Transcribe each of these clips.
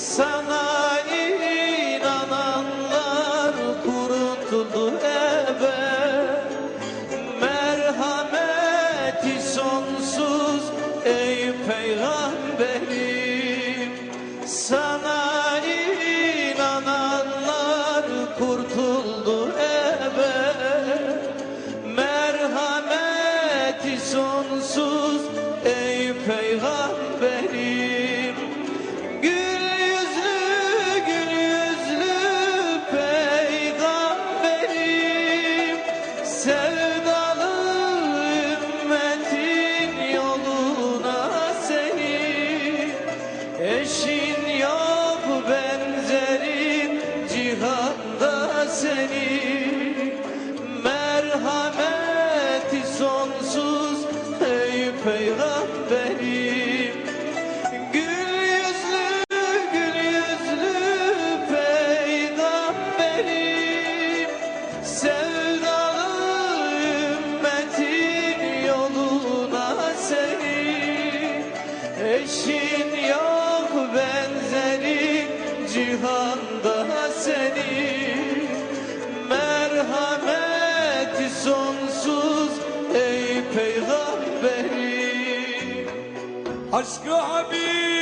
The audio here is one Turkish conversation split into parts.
sana عشق عبيد.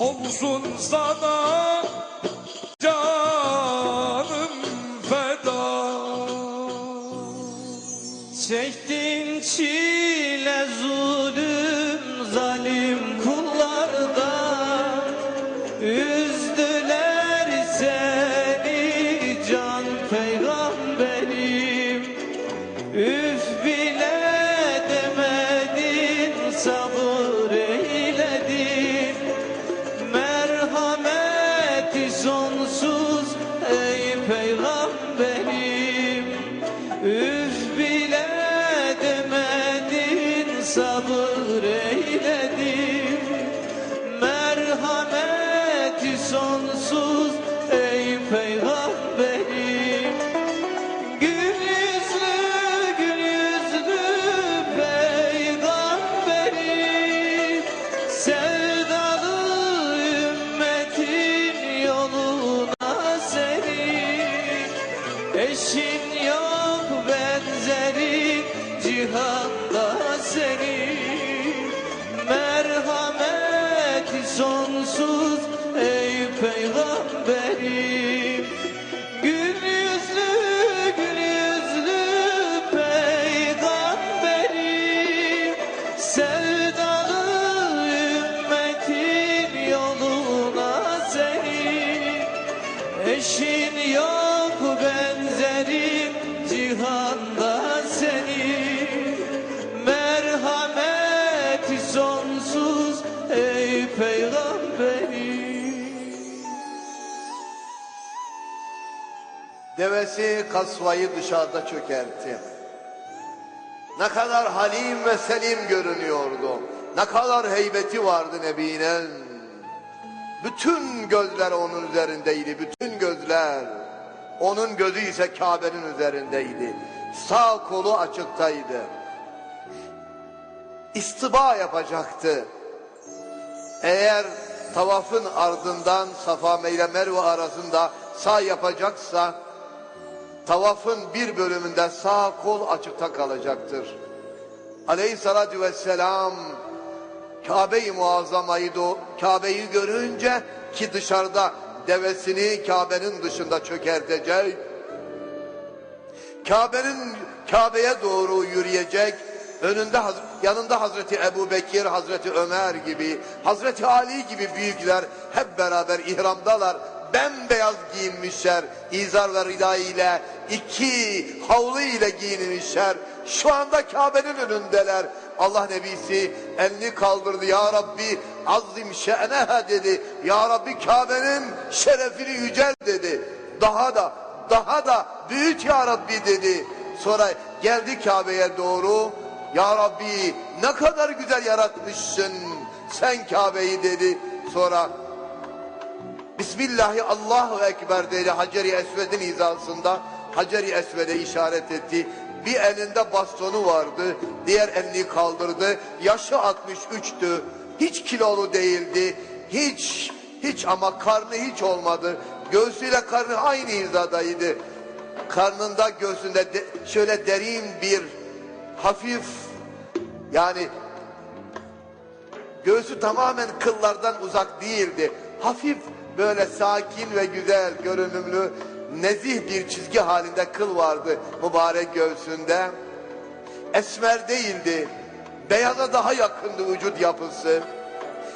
olsun sana canım feda. Çektin çile zulüm zalim kullarda Üzdüler seni can peygamberim. Üzdüler peygamberim Devesi kasvayı dışarıda çökertti. Ne kadar halim ve selim görünüyordu. Ne kadar heybeti vardı Nebi'nin. Bütün gözler onun üzerindeydi. Bütün gözler. Onun gözü ise Kabe'nin üzerindeydi. Sağ kolu açıktaydı. İstiba yapacaktı. Eğer tavafın ardından Safa ile Merve arasında sağ yapacaksa tavafın bir bölümünde sağ kol açıkta kalacaktır. Aleyhissalatü vesselam Kabe-i Muazzama'yı Kabe'yi görünce ki dışarıda devesini Kabe'nin dışında çökertecek. Kabe'nin Kabe'ye doğru yürüyecek. Önünde yanında Hazreti Ebu Bekir, Hazreti Ömer gibi, Hazreti Ali gibi büyükler hep beraber ihramdalar. Bembeyaz giyinmişler. İzar ve rida ile iki havlu ile giyinmişler. Şu anda Kabe'nin önündeler. Allah Nebisi elini kaldırdı. Ya Rabbi azim şe'neha dedi. Ya Rabbi Kabe'nin şerefini yücel dedi. Daha da daha da büyüt ya Rabbi dedi. Sonra geldi Kabe'ye doğru. Ya Rabbi ne kadar güzel yaratmışsın sen Kabe'yi dedi. Sonra Bismillahi Allahu Ekber dedi Hacer-i Esved'in hizasında Hacer-i Esved'e işaret etti. Bir elinde bastonu vardı, diğer elini kaldırdı. Yaşı 63'tü, hiç kilolu değildi, hiç hiç ama karnı hiç olmadı. Göğsüyle karnı aynı hizadaydı. Karnında göğsünde de- şöyle derin bir hafif yani Göğsü tamamen kıllardan uzak değildi. Hafif böyle sakin ve güzel görünümlü nezih bir çizgi halinde kıl vardı mübarek göğsünde. Esmer değildi. Beyaza daha yakındı vücut yapısı.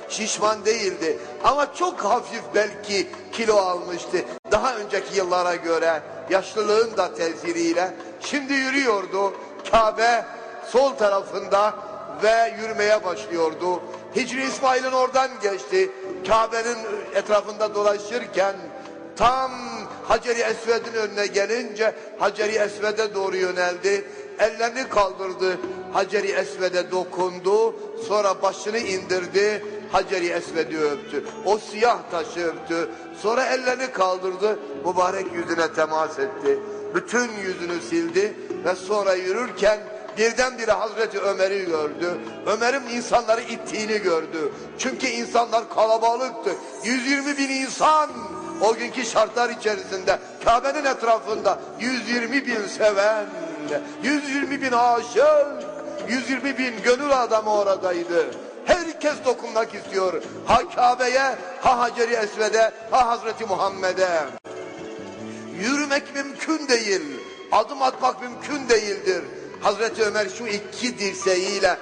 Şişman değildi ama çok hafif belki kilo almıştı. Daha önceki yıllara göre yaşlılığın da tesiriyle şimdi yürüyordu. Kabe sol tarafında ve yürümeye başlıyordu. Hicri İsmail'in oradan geçti. Kabe'nin etrafında dolaşırken tam Hacer-i Esved'in önüne gelince Hacer-i Esved'e doğru yöneldi. Ellerini kaldırdı. Hacer-i Esved'e dokundu. Sonra başını indirdi. Hacer-i Esved'i öptü. O siyah taşı öptü. Sonra ellerini kaldırdı. Mübarek yüzüne temas etti. Bütün yüzünü sildi ve sonra yürürken birdenbire Hazreti Ömer'i gördü. Ömer'in insanları ittiğini gördü. Çünkü insanlar kalabalıktı. 120 bin insan o günkü şartlar içerisinde Kabe'nin etrafında 120 bin seven, 120 bin aşık, 120 bin gönül adamı oradaydı. Herkes dokunmak istiyor. Ha Kabe'ye, ha Hacer-i Esved'e, ha Hazreti Muhammed'e. Yürümek mümkün değil. Adım atmak mümkün değildir. Hazreti Ömer şu iki dirseğiyle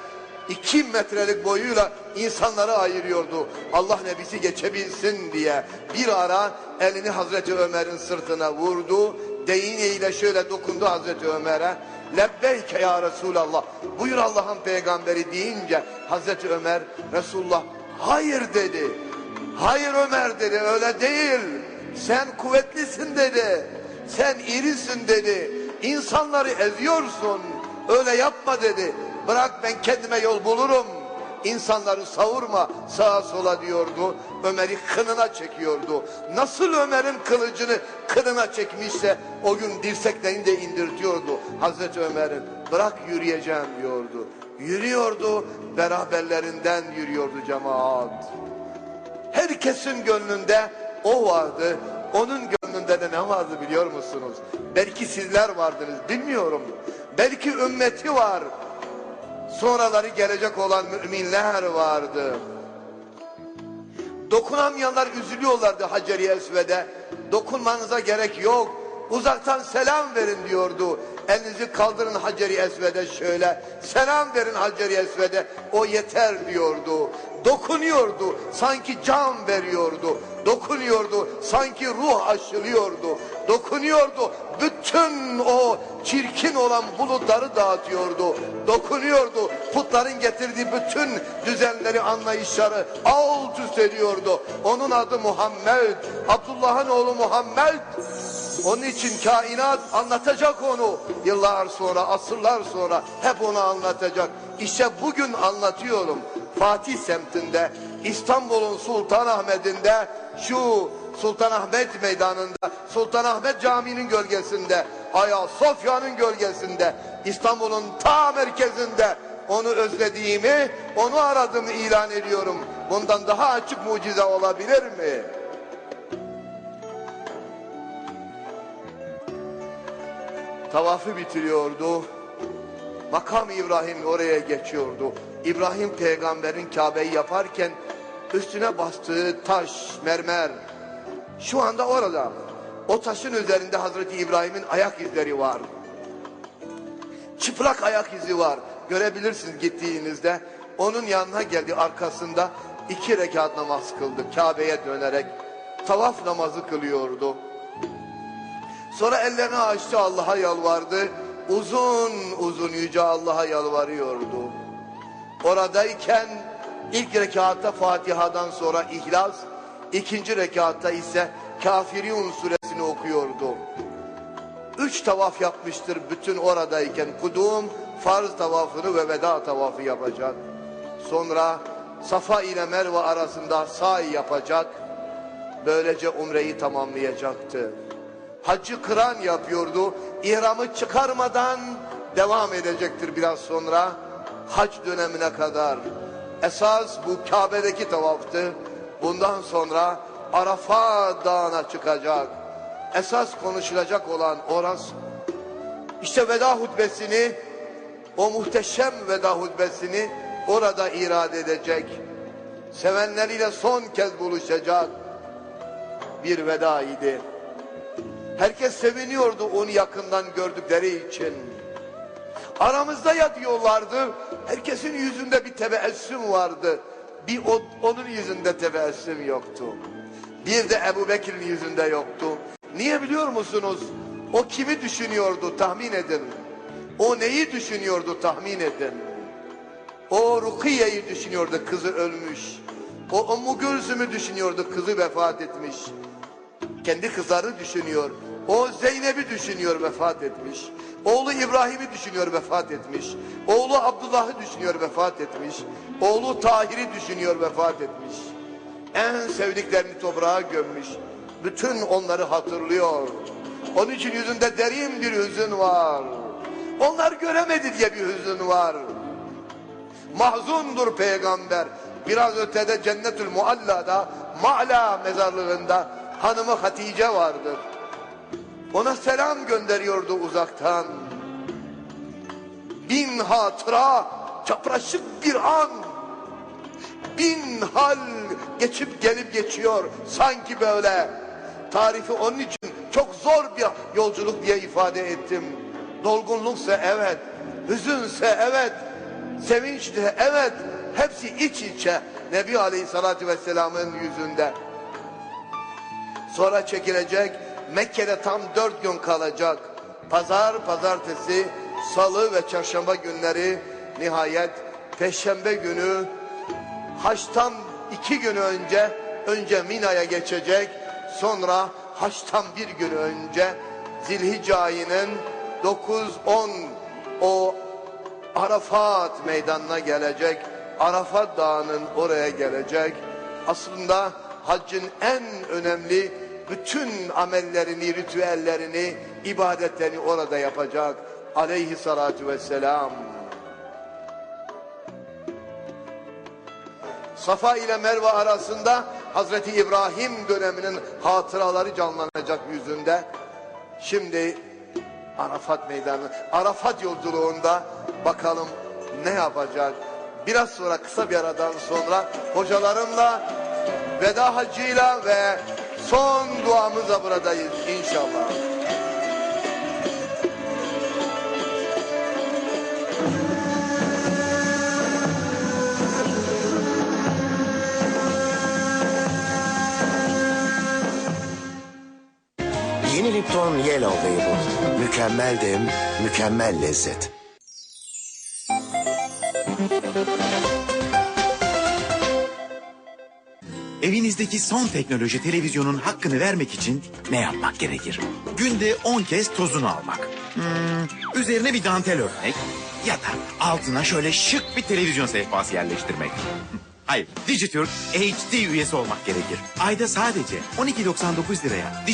iki metrelik boyuyla insanları ayırıyordu. Allah nebisi geçebilsin diye. Bir ara elini Hazreti Ömer'in sırtına vurdu. Değneğiyle şöyle dokundu Hazreti Ömer'e. Lebbeyke ya Resulallah. Buyur Allah'ın peygamberi deyince Hazreti Ömer Resulullah hayır dedi. Hayır Ömer dedi öyle değil. Sen kuvvetlisin dedi. Sen irisin dedi. İnsanları eziyorsun. Öyle yapma dedi. Bırak ben kendime yol bulurum. İnsanları savurma sağa sola diyordu. Ömer'i kınına çekiyordu. Nasıl Ömer'in kılıcını kınına çekmişse o gün dirseklerini de indirtiyordu. Hazreti Ömer'in bırak yürüyeceğim diyordu. Yürüyordu beraberlerinden yürüyordu cemaat. Herkesin gönlünde o vardı. Onun gönlünde de ne vardı biliyor musunuz? Belki sizler vardınız bilmiyorum. Belki ümmeti var. Sonraları gelecek olan müminler vardı. Dokunamayanlar üzülüyorlardı Hacer-i Esved'e. Dokunmanıza gerek yok. Uzaktan selam verin diyordu. Elinizi kaldırın Hacer-i Esved'e şöyle. Selam verin Hacer-i Esved'e. O yeter diyordu. Dokunuyordu. Sanki can veriyordu. Dokunuyordu. Sanki ruh aşılıyordu. Dokunuyordu. Bütün o çirkin olan bulutları dağıtıyordu. Dokunuyordu. Putların getirdiği bütün düzenleri, anlayışları alt üst ediyordu. Onun adı Muhammed. Abdullah'ın oğlu Muhammed. Onun için kainat anlatacak onu. Yıllar sonra, asırlar sonra hep onu anlatacak. İşte bugün anlatıyorum. Fatih semtinde İstanbul'un Sultanahmet'inde şu Sultanahmet meydanında Sultanahmet Camii'nin gölgesinde Ayasofya'nın gölgesinde İstanbul'un ta merkezinde onu özlediğimi onu aradığımı ilan ediyorum. Bundan daha açık mucize olabilir mi? Tavafı bitiriyordu. Makam İbrahim oraya geçiyordu. İbrahim peygamberin Kabe'yi yaparken üstüne bastığı taş, mermer şu anda orada. O taşın üzerinde Hazreti İbrahim'in ayak izleri var. Çıplak ayak izi var. Görebilirsiniz gittiğinizde. Onun yanına geldi arkasında iki rekat namaz kıldı. Kabe'ye dönerek tavaf namazı kılıyordu. Sonra ellerini açtı Allah'a yalvardı. Uzun uzun yüce Allah'a yalvarıyordu. Oradayken ilk rekatta Fatiha'dan sonra İhlas, ikinci rekatta ise Kafirun suresini okuyordu. Üç tavaf yapmıştır bütün oradayken. Kudum, farz tavafını ve veda tavafı yapacak. Sonra Safa ile Merve arasında sa'i yapacak. Böylece umreyi tamamlayacaktı. Hacı kıran yapıyordu. İhramı çıkarmadan devam edecektir biraz sonra. Hac dönemine kadar. Esas bu Kabe'deki tavaftı. Bundan sonra Arafat Dağı'na çıkacak. Esas konuşulacak olan orası. İşte veda hutbesini, o muhteşem veda hutbesini orada irade edecek. Sevenleriyle son kez buluşacak bir veda idi. Herkes seviniyordu onu yakından gördükleri için. Aramızda ya diyorlardı. Herkesin yüzünde bir tebessüm vardı. Bir o- onun yüzünde tebessüm yoktu. Bir de Ebu Bekir'in yüzünde yoktu. Niye biliyor musunuz? O kimi düşünüyordu tahmin edin. O neyi düşünüyordu tahmin edin. O Rukiye'yi düşünüyordu kızı ölmüş. O Ummu Gülsüm'ü düşünüyordu kızı vefat etmiş. Kendi kızları düşünüyor. O Zeynep'i düşünüyor vefat etmiş. Oğlu İbrahim'i düşünüyor vefat etmiş. Oğlu Abdullah'ı düşünüyor vefat etmiş. Oğlu Tahir'i düşünüyor vefat etmiş. En sevdiklerini toprağa gömmüş. Bütün onları hatırlıyor. Onun için yüzünde derin bir hüzün var. Onlar göremedi diye bir hüzün var. Mahzundur peygamber. Biraz ötede Cennetül Mualla'da Ma'la mezarlığında hanımı Hatice vardır. Ona selam gönderiyordu uzaktan. Bin hatıra çapraşık bir an. Bin hal geçip gelip geçiyor sanki böyle. Tarifi onun için çok zor bir yolculuk diye ifade ettim. Dolgunluksa evet, hüzünse evet, sevinç de evet. Hepsi iç içe Nebi Aleyhisselatü Vesselam'ın yüzünde. Sonra çekilecek. Mekke'de tam dört gün kalacak. Pazar, pazartesi, salı ve çarşamba günleri nihayet peşembe günü Haç'tan iki gün önce önce Mina'ya geçecek. Sonra Haç'tan bir gün önce Zilhicce ayının 9-10 o Arafat meydanına gelecek. Arafat dağının oraya gelecek. Aslında haccın en önemli bütün amellerini, ritüellerini, ibadetlerini orada yapacak. Aleyhissalatu vesselam. Safa ile Merve arasında Hazreti İbrahim döneminin hatıraları canlanacak yüzünde. Şimdi Arafat meydanı, Arafat yolculuğunda bakalım ne yapacak? Biraz sonra kısa bir aradan sonra hocalarımla veda hacıyla ve son duamızla buradayız inşallah. Yeni Lipton Yellow Label. Mükemmel dem, mükemmel lezzet. Evinizdeki son teknoloji televizyonun hakkını vermek için ne yapmak gerekir? Günde 10 kez tozunu almak. Hmm, üzerine bir dantel örmek ya da altına şöyle şık bir televizyon sehpası yerleştirmek. Hayır, Dijitürk HD üyesi olmak gerekir. Ayda sadece 12.99 liraya